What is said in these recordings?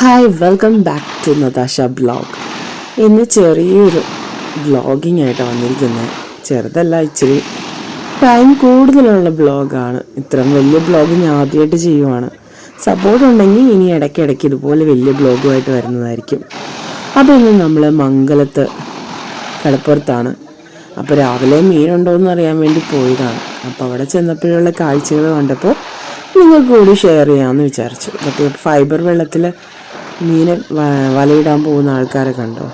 Hi welcome back to Natasha blog ഇന്ന് ചെറിയൊരു blogging ആയിട്ട് വന്നിരിക്കുന്നത് ചെറുതല്ല ഇച്ചിരി ടൈം കൂടുതലുള്ള ബ്ലോഗാണ് ഇത്രയും വലിയ ബ്ലോഗ് ഞാൻ ആദ്യമായിട്ട് ചെയ്യുവാണ്. സപ്പോർട്ട് ഉണ്ടെങ്കിൽ ഇനി ഇടയ്ക്കിടയ്ക്ക് ഇതുപോലെ വലിയ ബ്ലോഗുമായിട്ട് വരുന്നതായിരിക്കും. അപ്പോൾ ഇന്ന് നമ്മൾ മംഗലത്ത് കടപ്പുറത്താണ്. അപ്പോൾ രാവിലെ മീനുണ്ടോ എന്ന് അറിയാൻ വേണ്ടി പോയതാണ്. അപ്പോൾ അവിടെ ചെന്നപ്പോഴുള്ള കാഴ്ചകൾ കണ്ടപ്പോൾ നിങ്ങൾക്ക് കൂടി ഷെയർ ചെയ്യാമെന്ന് വിചാരിച്ചു. അപ്പോൾ ഫൈബർ വെള്ളത്തിൽ മീനെ വലയിടാൻ പോകുന്ന ആൾക്കാരെ കണ്ടോ?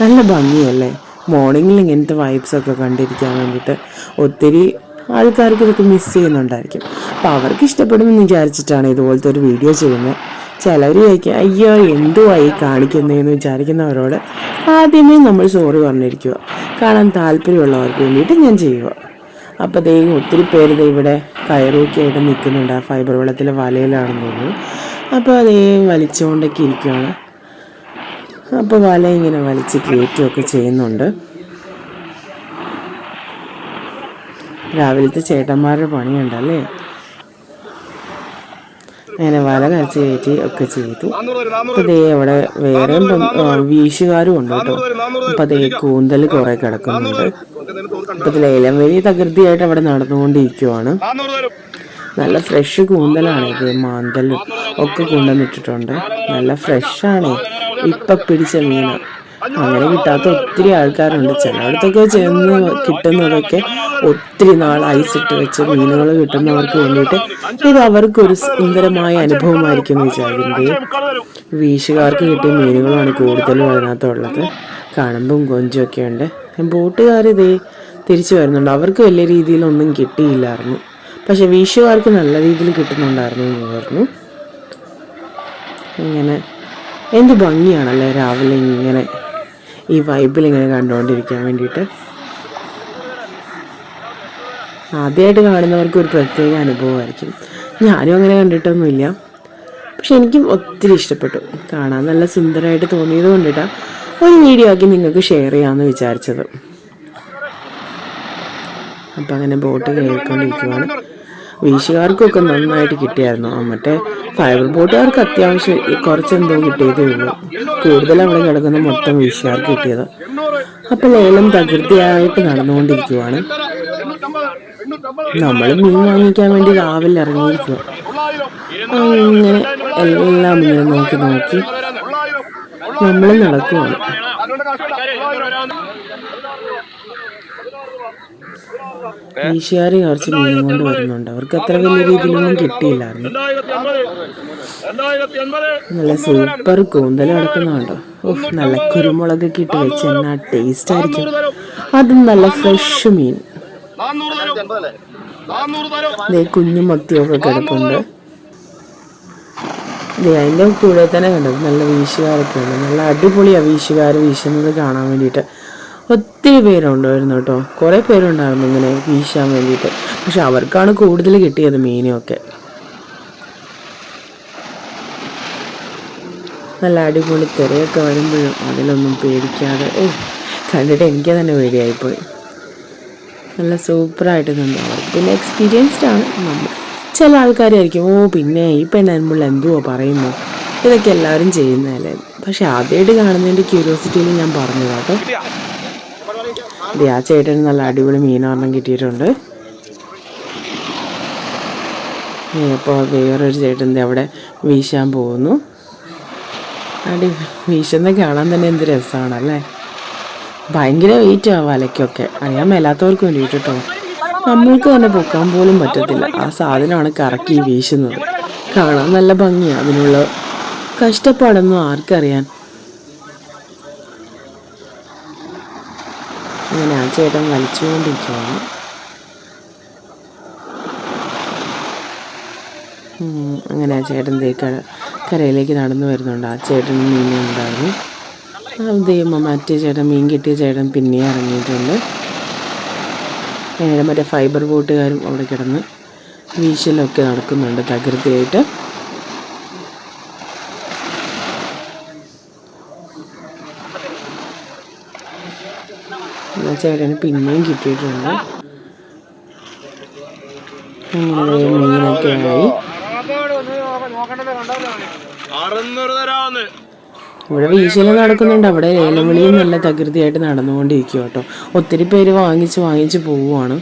നല്ല ഭംഗിയല്ലേ? മോർണിംഗിൽ ഇങ്ങനത്തെ വൈബ്സൊക്കെ കണ്ടിരിക്കാൻ വേണ്ടിയിട്ട് ഒത്തിരി ആൾക്കാർക്ക് ഇതൊക്കെ മിസ് ചെയ്യുന്നുണ്ടായിരിക്കും. അപ്പോൾ അവർക്ക് ഇഷ്ടപ്പെടുമെന്ന് വിചാരിച്ചിട്ടാണ് ഇതുപോലത്തെ ഒരു വീഡിയോ ചെയ്യുന്നത്. ചിലർ ചോദിക്കുക അയ്യോ എന്തുവായി കാണിക്കുന്നതെന്ന് വിചാരിക്കുന്നവരോട്? ആദ്യമേ നമ്മൾ സോറി പറഞ്ഞിരിക്കുക. കാണാൻ താല്പര്യമുള്ളവർക്ക് വേണ്ടിയിട്ട് ഞാൻ ചെയ്യുക. അപ്പോൾ ദൈവം ഒത്തിരി പേര് ഇവിടെ കയറൊക്കെ ആയിട്ട് നിൽക്കുന്നുണ്ട് ആ ഫൈബർ വെള്ളത്തിലെ വലയിലാണെന്ന് തോന്നുന്നു. അപ്പോൾ അതേ വലിച്ചുകൊണ്ടൊക്കെ ഇരിക്കുകയാണ് അപ്പോൾ വല ഇങ്ങനെ വലിച്ച് കയറ്റുകയൊക്കെ ചെയ്യുന്നുണ്ട്. രാവിലത്തെ ചേട്ടന്മാരുടെ പണിയുണ്ടല്ലേ? അങ്ങനെ വല കരച്ച് കയറ്റി ഒക്കെ ചെയ്തു. അപ്പോൾ ദേ അവിടെ വേറെ വീശുകാരും ഉണ്ട് കേട്ടോ. അപ്പോൾ അതേ കൂന്തൽ കുറേ കിടക്കുന്നുണ്ട്. അപ്പോൾ ഇതിലേലം വലിയ തകൃതിയായിട്ട് അവിടെ നടന്നുകൊണ്ടിരിക്കുവാണ്. നല്ല ഫ്രഷ് കൂന്തലാണ് ഇത്. മാന്തലും ഒക്കെ കൊണ്ടുവന്നിട്ടിട്ടുണ്ട്. നല്ല ഫ്രഷാണ് ഇപ്പൊ പിടിച്ച മീന. അങ്ങനെ കിട്ടാത്ത ഒത്തിരി ആൾക്കാരുണ്ട്. ചിലയിടത്തൊക്കെ ചെന്ന് കിട്ടുന്നതൊക്കെ ഒത്തിരി നാൾ ഐസിട്ട് വെച്ച് മീനുകൾ കിട്ടുന്നവർക്ക് വേണ്ടിയിട്ട് ഇത് അവർക്കൊരു സുന്ദരമായ അനുഭവമായിരിക്കും വിചാരിക്കുന്നത് വീശുകാർക്ക് കിട്ടിയ മീനുകളാണ് കൂടുതലും അതിനകത്തുള്ളത്. കണമ്പും ഒക്കെ ഉണ്ട് ബോട്ടുകാർ ഇതേ തിരിച്ചു വരുന്നുണ്ട്. അവർക്ക് വലിയ രീതിയിലൊന്നും കിട്ടിയില്ലായിരുന്നു. പക്ഷെ വീശുകാർക്ക് നല്ല രീതിയിൽ കിട്ടുന്നുണ്ടായിരുന്നു എന്ന് പറഞ്ഞു. ഇങ്ങനെ എന്ത് ഭംഗിയാണല്ലേ രാവിലെ ഇങ്ങനെ ഈ വൈബിൽ ഇങ്ങനെ കണ്ടുകൊണ്ടിരിക്കാൻ വേണ്ടിയിട്ട്. ആദ്യമായിട്ട് കാണുന്നവർക്ക് ഒരു പ്രത്യേക അനുഭവമായിരിക്കും. ഞാനും അങ്ങനെ കണ്ടിട്ടൊന്നുമില്ല. പക്ഷെ എനിക്കും ഒത്തിരി ഇഷ്ടപ്പെട്ടു. കാണാൻ നല്ല സുന്ദരമായിട്ട് തോന്നിയത് കൊണ്ടിട്ടാണ് ഒരു വീഡിയോ ആക്കി നിങ്ങൾക്ക് ഷെയർ ചെയ്യാമെന്ന് വിചാരിച്ചത്. അപ്പം അങ്ങനെ ബോട്ട് കയറിക്കൊണ്ടിരിക്കുവാണ്. വീശുകാർക്കൊക്കെ നന്നായിട്ട് കിട്ടിയായിരുന്നു. മറ്റേ ഫൈബർ ബോട്ടുകാർക്ക് അത്യാവശ്യം കുറച്ചെന്തോ കിട്ടിയതേ ഉള്ളൂ. കൂടുതൽ അവിടെ കിടക്കുന്ന മൊത്തം വീശുകാർക്ക് കിട്ടിയത്. അപ്പൊ ലേലം തകൃതിയായിട്ട് നടന്നുകൊണ്ടിരിക്കുവാണ്. നമ്മൾ മീൻ വാങ്ങിക്കാൻ വേണ്ടി രാവിലെ ഇറങ്ങിയിരിക്കുക ഇങ്ങനെ എല്ലാം ഇങ്ങനെ നോക്കി നോക്കി നമ്മൾ നടക്കുവാണ്. വീശുകാർ കുറച്ച് മീനും കൊണ്ട് വരുന്നുണ്ട്. അവർക്ക് അത്ര വലിയ രീതിയിലൊന്നും കിട്ടിയില്ലായിരുന്നു. നല്ല സൂപ്പർ കൂന്തൽ കിടക്കുന്നുണ്ടോ ഓഹ് നല്ല കുരുമുളക് ഇട്ട് വെച്ച് എന്നാ ടേസ്റ്റ് ആയിരിക്കും. അതും നല്ല ഫ്രഷ് മീൻ. കുഞ്ഞു മത്തിയൊക്കെ കിടപ്പുണ്ട്. അതിന്റെ കൂടെ തന്നെ കണ്ടത് നല്ല വീശുകാരൊക്കെ ഉണ്ട്. നല്ല അടിപൊളിയാണ് വീശുകാർ വീശുന്നത് കാണാൻ വേണ്ടിയിട്ട്. ഒത്തിരി പേരുണ്ടായിരുന്നു കേട്ടോ. കുറേ പേരുണ്ടായിരുന്നു ഇങ്ങനെ വീശാൻ വേണ്ടിയിട്ട്. പക്ഷെ അവർക്കാണ് കൂടുതൽ കിട്ടിയത് മീനൊക്കെ. നല്ല അടിപൊളി തിരയൊക്കെ വരുമ്പോഴും അതിലൊന്നും പേടിക്കാതെ ഓ കണ്ടിട്ട് എനിക്ക് തന്നെ പേടിയായിപ്പോയി. നല്ല സൂപ്പറായിട്ട് നിന്നു. അവർക്ക് പിന്നെ എക്സ്പീരിയൻസ്ഡ് ആണ്. നമ്മൾ ചില ആൾക്കാരായിരിക്കും ഓ പിന്നെ ഈ പെണ്ണുമ്പോൾ എന്തുവോ പറയുന്നു? ഇതൊക്കെ എല്ലാവരും ചെയ്യുന്നതല്ലേ? പക്ഷെ ആദ്യമായിട്ട് കാണുന്നതിന്റെ ക്യൂരിയോസിറ്റിയിൽ ഞാൻ പറഞ്ഞതാട്ടോ ആ ചേട്ടന് നല്ല അടിപൊളി മീനൊരെണ്ണം കിട്ടിയിട്ടുണ്ട്. അപ്പോൾ വേറൊരു ചേട്ടൻ ദേ അവിടെ വീശാൻ പോകുന്നു. അടി വീശുന്ന കാണാൻ തന്നെ എന്ത് രസമാണല്ലേ ഭയങ്കര വെയിറ്റ് ആ വലയ്ക്കൊക്കെ. അറിയാൻ മേലാത്തവർക്ക് വേണ്ടിയിട്ട് നമ്മൾക്ക് തന്നെ പൊക്കാൻ പോലും പറ്റത്തില്ല. ആ സാധനമാണ് കറക്കി വീശുന്നത്. കാണാൻ നല്ല ഭംഗിയാണ് അതിനുള്ള കഷ്ടപ്പാടൊന്നും ആർക്കറിയാൻ. അങ്ങനെ ആ ചേട്ടൻ വലിച്ചുകൊണ്ടിരിക്കുകയാണ് അങ്ങനെ ആ ചേട്ടൻ ദേ കരയിലേക്ക് നടന്നു വരുന്നുണ്ട്. ആ ചേട്ടൻ മീനുണ്ടായിരുന്നു ദൈവം മറ്റേ ചേട്ടൻ മീൻ കിട്ടിയ ചേട്ടൻ പിന്നെ ഇറങ്ങിയിട്ടുണ്ട്. നേരെ മറ്റേ ഫൈബർ ബോട്ടുകാരും അവിടെ കിടന്ന് വീശലൊക്കെ നടക്കുന്നുണ്ട് തകൃതിയായിട്ട് ചേട്ടന് പിന്നെയും കിട്ടിയിട്ടുണ്ട്. മീനൊക്കെ ആയി. ഇവിടെ വീശൽ നടക്കുന്നുണ്ട്. അവിടെ ഏലവിളിയും നല്ല തകൃതിയായിട്ട് നടന്നുകൊണ്ടിരിക്കും കേട്ടോ. ഒത്തിരി പേര് വാങ്ങിച്ച് വാങ്ങിച്ച് പോവുകയാണ്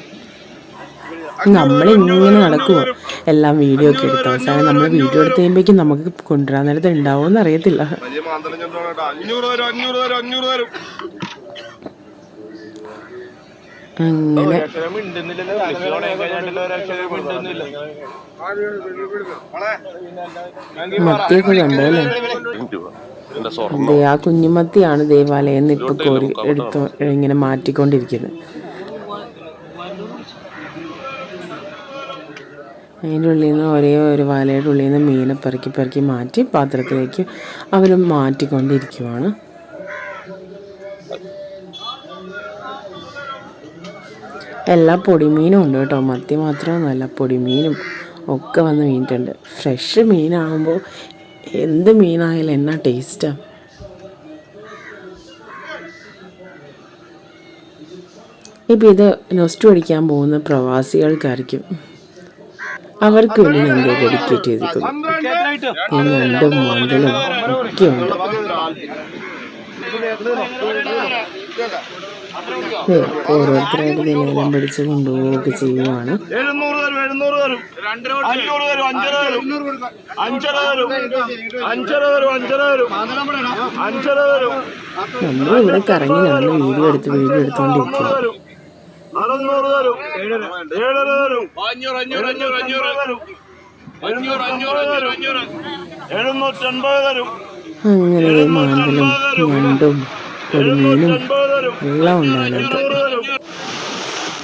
നമ്മളിങ്ങനെ നടക്കുമോ എല്ലാം വീഡിയോ ഒക്കെ എടുത്ത അവസാനം നമ്മൾ വീഡിയോ എടുത്ത് കഴിയുമ്പോഴേക്കും നമുക്ക് കൊണ്ടുവരാൻ നേരത്തെ ഉണ്ടാവുമെന്ന് അറിയത്തില്ല വലിയ മാന്തളം ചെന്നോളാം അഞ്ഞൂറ് തരും അഞ്ഞൂറ് തരും അഞ്ഞൂറ് തരും അങ്ങനെ. മത്തിയൊക്കെ കണ്ടല്ലേ ദേ ആ കുഞ്ഞുമത്തിയാണ് ദേവാലയം നിന്ന് ഇപ്പൊ കോരി എടുത്ത് ഇങ്ങനെ മാറ്റിക്കൊണ്ടിരിക്കുന്നത്. അതിന്റെ ഉള്ളിൽ നിന്ന് ഒരേ ഒരു വലയുടെ ഉള്ളിൽ നിന്ന് മീനെ പെറുക്കി പെറുക്കി മാറ്റി പാത്രത്തിലേക്ക് അവർ മാറ്റിക്കൊണ്ടിരിക്കുവാണ്. എല്ലാ പൊടിമീനും ഉണ്ട് കേട്ടോ. മത്തി മാത്രമൊന്നുമല്ല പൊടിമീനും ഒക്കെ വന്ന് മീനിട്ടുണ്ട് ഫ്രഷ് മീനാകുമ്പോൾ എന്ത് മീനായാലും എന്നാ ടേസ്റ്റാണ് ഇപ്പം ഇത് നൊസ്റ്റ് പഠിക്കാൻ പോകുന്ന പ്രവാസികൾക്കായിരിക്കും. അവർക്ക് വേണ്ടി ഞാൻ എന്തോ ഡെഡിക്കേറ്റ് ചെയ്തിരിക്കുന്നു. ഈ ഞണ്ടും മണ്ടലും ഒക്കെയുണ്ട്. ഓരോരുത്തരായിട്ട് ദേ ലേലം പിടിച്ച് കൊണ്ടുപോവുകയൊക്കെ ചെയ്യുവാണ്. നമ്മൾ ഇവിടെ കറങ്ങി നടന്ന് വീഡിയോ എടുത്ത് വീഡിയോ എടുത്തോണ്ടിരിക്കും തരും. അറുന്നൂറ് തരും. ഏഴര തരും. അഞ്ഞൂറ് അഞ്ഞൂറ് അഞ്ഞൂറ് അഞ്ഞൂറ്. തരും. അഞ്ഞൂറ് അഞ്ഞൂറ് തരും. അഞ്ഞൂറ്. എഴുന്നൂറ്റൻപത് തരും. അങ്ങനെ മാന്തലും ഞണ്ടും എൺപത് എല്ലാം ഉണ്ട് അതിനകത്ത്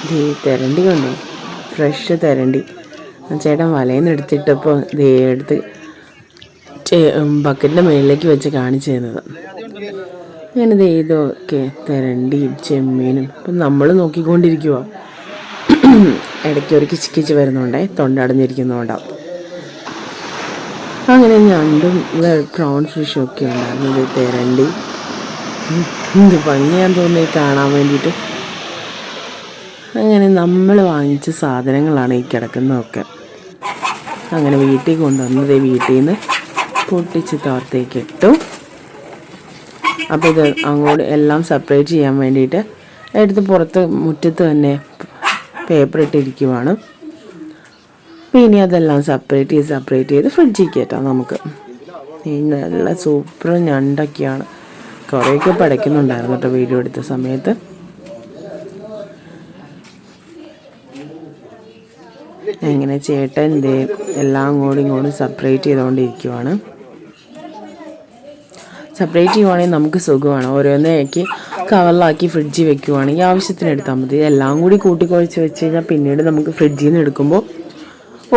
ദേ തെരണ്ടി കണ്ടോ? ഫ്രഷ് തെരണ്ടി. ചേട്ടൻ വലയിൽ നിന്ന് എടുത്തിട്ടപ്പോൾ ദേ എടുത്ത് ബക്കറ്റിന്റെ മുകളിലേക്ക് വെച്ച് കാണിച്ചു തന്നത്. അങ്ങനെ ദേ ഇതൊക്കെ തെരണ്ടിയും ചെമ്മീനും. ഇപ്പം നമ്മൾ നോക്കിക്കൊണ്ടിരിക്കുക ഇടയ്ക്ക് ഒരു കിച്ച് കിച്ച് വരുന്നുണ്ടേ തൊണ്ടടഞ്ഞിരിക്കുന്നതുകൊണ്ടാണ് അങ്ങനെ ഞണ്ടും പ്രോൺ ഫിഷും ഒക്കെ ഉണ്ടായിരുന്നു. ഇത് തെരണ്ടി. എന്ത് ഭംഗിയാൻ തോന്നി കാണാൻ വേണ്ടിയിട്ട്. അങ്ങനെ നമ്മൾ വാങ്ങിച്ച സാധനങ്ങളാണ് ഈ കിടക്കുന്നതൊക്കെ. അങ്ങനെ വീട്ടിൽ കൊണ്ടുവന്നത് വീട്ടിൽ നിന്ന് പൊട്ടിച്ച് തോർത്തേക്ക് ഇട്ടു. അപ്പോൾ ഇത് അങ്ങോട്ട് എല്ലാം സെപ്പറേറ്റ് ചെയ്യാൻ വേണ്ടിയിട്ട് എടുത്ത് പുറത്ത് മുറ്റത്ത് തന്നെ പേപ്പർ ഇട്ടിരിക്കുവാണ്. പിന്നെ അതെല്ലാം സെപ്പറേറ്റ് ചെയ്ത് സെപ്പറേറ്റ് ചെയ്ത് ഫ്രിഡ്ജിൽ കയറ്റാം നമുക്ക്. നല്ല സൂപ്പർ ഞണ്ടൊക്കെയാണ്. കുറേയൊക്കെ പടയ്ക്കുന്നുണ്ടായിരുന്നു കേട്ടോ വീഡിയോ എടുത്ത സമയത്ത്. അങ്ങനെ ചേട്ടൻ ദേ എല്ലാം അങ്ങോട്ടും ഇങ്ങോട്ടും സെപ്പറേറ്റ് ചെയ്തുകൊണ്ടിരിക്കുവാണ് സെപ്പറേറ്റ് ചെയ്യുവാണെങ്കിൽ നമുക്ക് സുഖമാണ്. ഓരോന്നേക്ക് കവറിലാക്കി ഫ്രിഡ്ജിൽ വെക്കുവാണെങ്കിൽ ആവശ്യത്തിന് എടുത്താൽ മതി. എല്ലാം കൂടി കൂട്ടിക്കുഴച്ച് വെച്ച് കഴിഞ്ഞാൽ പിന്നീട് നമുക്ക് ഫ്രിഡ്ജിൽ നിന്ന് എടുക്കുമ്പോൾ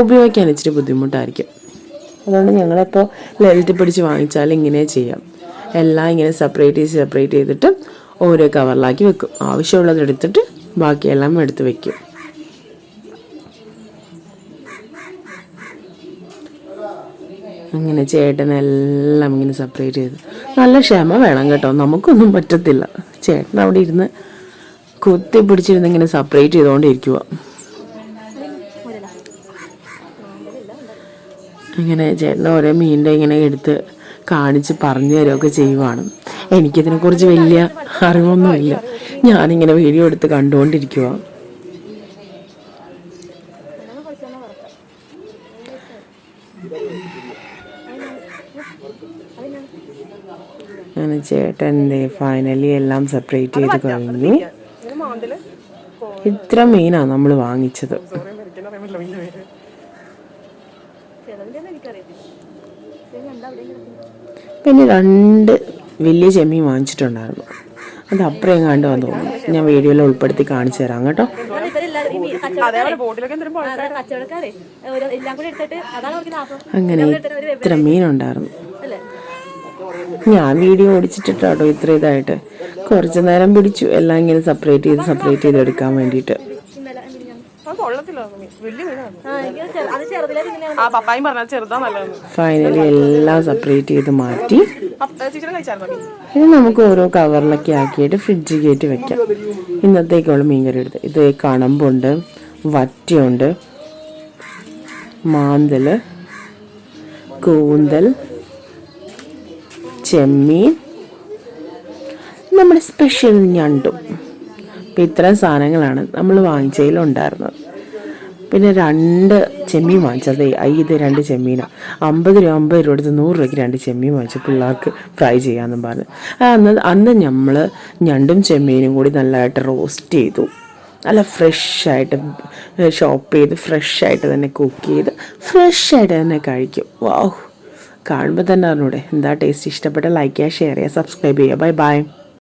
ഉപയോഗിക്കാൻ ഇച്ചിരി ബുദ്ധിമുട്ടായിരിക്കും. അതുകൊണ്ട് ഞങ്ങളിപ്പോൾ ലെവലിൽ പിടിച്ച് വാങ്ങിച്ചാൽ ഇങ്ങനെ ചെയ്യാം. എല്ലാം ഇങ്ങനെ സെപ്പറേറ്റ് ചെയ്ത് സെപ്പറേറ്റ് ചെയ്തിട്ട് ഓരോ കവറിലാക്കി വെക്കും. ആവശ്യമുള്ളത് എടുത്തിട്ട് ബാക്കിയെല്ലാം എടുത്ത് വെക്കും. അങ്ങനെ ചേട്ടനെല്ലാം ഇങ്ങനെ സെപ്പറേറ്റ് ചെയ്ത്. നല്ല ക്ഷമ വേണം കേട്ടോ. നമുക്കൊന്നും പറ്റത്തില്ല. ചേട്ടൻ അവിടെ ഇരുന്ന് കുത്തി പിടിച്ചിരുന്ന് ഇങ്ങനെ സെപ്പറേറ്റ് ചെയ്തുകൊണ്ടിരിക്കുക ഇങ്ങനെ ചേട്ടൻ ഓരോ മീനിന്റെ ഇങ്ങനെ എടുത്ത് കാണിച്ച് പറഞ്ഞു തരുമൊക്കെ ചെയ്യുവാണ്. എനിക്കിതിനെക്കുറിച്ച് വലിയ അറിവൊന്നുമില്ല. ഞാനിങ്ങനെ വീഡിയോ എടുത്ത് കണ്ടുകൊണ്ടിരിക്കുക ചേട്ടൻ ഫൈനലി എല്ലാം സെപ്പറേറ്റ് ചെയ്ത് കഴിഞ്ഞു. ഇത്ര മീനാണ് നമ്മൾ വാങ്ങിച്ചത്. പിന്നെ രണ്ട് വലിയ ചെമ്മീൻ വാങ്ങിച്ചിട്ടുണ്ടായിരുന്നു. അത് അപ്പുറം കണ്ടു വന്നു തോന്നുന്നു. ഞാൻ വീഡിയോയിൽ ഉൾപ്പെടുത്തി കാണിച്ചു തരാം കേട്ടോ. അങ്ങനെ ഇത്ര മീനുണ്ടായിരുന്നു. ഞാൻ വീഡിയോ ഓടിച്ചിട്ടിട്ടാട്ടോ ഇത്ര ഇതായിട്ട്. കുറച്ചു നേരം പിടിച്ചു. എല്ലാം ഇങ്ങനെ സെപ്പറേറ്റ് ചെയ്ത് സെപ്പറേറ്റ് ചെയ്ത് എടുക്കാൻ വേണ്ടിയിട്ട്. ഫൈനലി എല്ലാം സെപ്പറേറ്റ് ചെയ്ത് മാറ്റി. ഇത് നമുക്ക് ഓരോ കവറിലൊക്കെ ആക്കിയിട്ട് ഫ്രിഡ്ജ് കയറ്റി വെക്കാം. ഇന്നത്തേക്കുള്ള മീൻകറി എടുത്ത്. ഇത് കണമ്പുണ്ട് വറ്റയുണ്ട് മാന്തൽ കൂന്തൽ ചെമ്മീൻ നമ്മുടെ സ്പെഷ്യൽ ഞണ്ടും. അപ്പം ഇത്രയും സാധനങ്ങളാണ് നമ്മൾ വാങ്ങിച്ചതിലുണ്ടായിരുന്നത്. പിന്നെ രണ്ട് ചെമ്മീൻ വാങ്ങിച്ചത്. ഇത് രണ്ട് ചെമ്മീനാണ് അമ്പത് രൂപ അമ്പത് രൂപ എടുത്ത് നൂറ് രൂപയ്ക്ക് രണ്ട് ചെമ്മീൻ വാങ്ങിച്ചു. പിള്ളേർക്ക് ഫ്രൈ ചെയ്യാമെന്നും പറഞ്ഞ്. അന്ന് അന്ന് നമ്മൾ ഞണ്ടും ചെമ്മീനും കൂടി നല്ലതായിട്ട് റോസ്റ്റ് ചെയ്തു. നല്ല ഫ്രഷായിട്ട് ഷോപ്പ് ചെയ്ത് ഫ്രഷായിട്ട് തന്നെ കുക്ക് ചെയ്ത് ഫ്രഷായിട്ട് തന്നെ കഴിക്കും. വാഹ് കാണുമ്പോൾ തന്നെ അറിഞ്ഞൂടെ. എന്താ ടേസ്റ്റ്? ഇഷ്ടപ്പെട്ട ലൈക്ക് ചെയ്യുക ഷെയർ ചെയ്യുക സബ്സ്ക്രൈബ് ചെയ്യുക. Bye bye